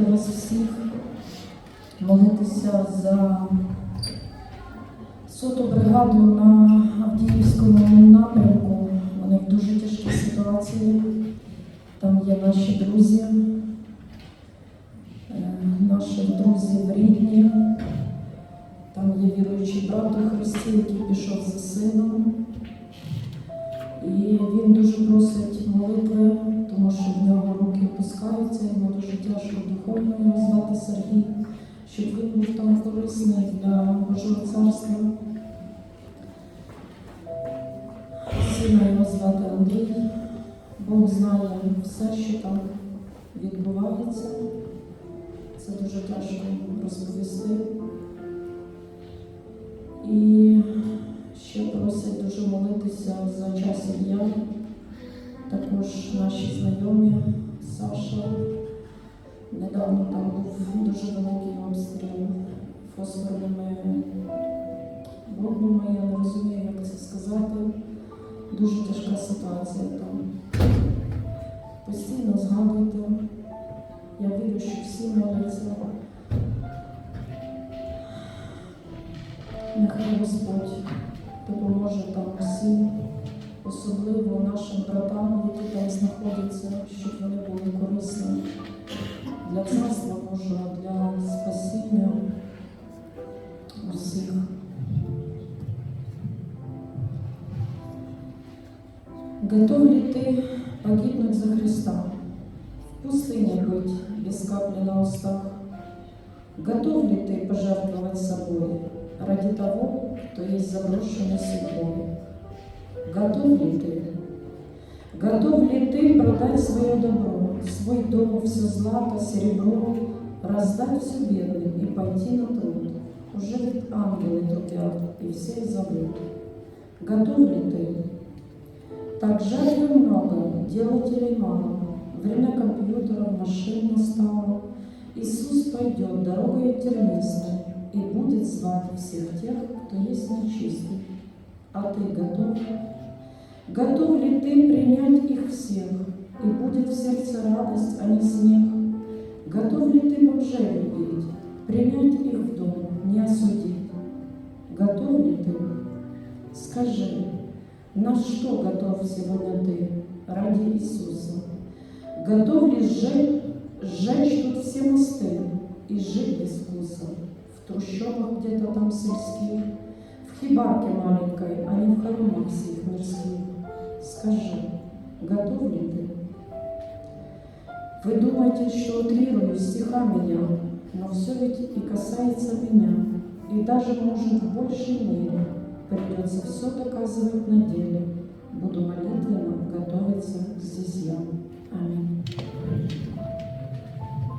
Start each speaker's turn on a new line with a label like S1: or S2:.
S1: закликати вас всіх молитися за соту бригаду на Авдіївському напрямку. Вони в дуже тяжкій ситуації. Там є наші друзі, е, наших друзів рідні. Там є віруючий брат у Христі, який пішов за сином. І він дуже просить молитви, тому що в нього руки опускаються, тяжко духовно його звати Сергій, щоб він був там корисний для Божого царства. Сина його звати Андрій. Бог знає все, що там відбувається. Це дуже тяжко розповісти. І ще просять дуже молитися за час я. Також наші знайомі Саша. Недавно там був дуже великий обстріл фосфорними бомбами. Я не розумію, як це сказати. Дуже тяжка ситуація там. Постійно згадуйте. Я вірю, що всі моляться. Нехай Господь допоможе там усім, особливо нашим братам, які там знаходяться, щоб вони були корисні для царства Божого, для спасіння усіх. Готов ли ты погибнуть за Христа? В пустыне быть без капли на устах? Готов ли ты пожертвовать собой ради того, кто есть заброшенный судьбой? Готов ли ты? Готов ли ты продать свое добро, свой дом, все злато, серебро, раздать все бедным и пойти на труд? Уже ведь ангелы трубят, и все зовут. Готов ли ты? Так жаль много, делателей мало. Время компьютеров, машин настало. Иисус пойдет дорогой тернистой и будет звать всех тех, кто есть нечистый. А ты готов? Готов ли ты принять их всех, бомжей любить, принять их в дом, не осудить? Готов ли ты? Скажи, на что готов сегодня ты ради Иисуса? Готов ли сжечь, сжечь тут все мосты и жить без вкуса? В трущобах где-то там сельских, в хибарке маленькой, а не в хоромах всех мирских. Скажи, готов ли ты? Вы думаете, что утрирую стихами я, но все ведь и касается меня, и даже, может, в большей мере придется все доказывать на деле. Буду готов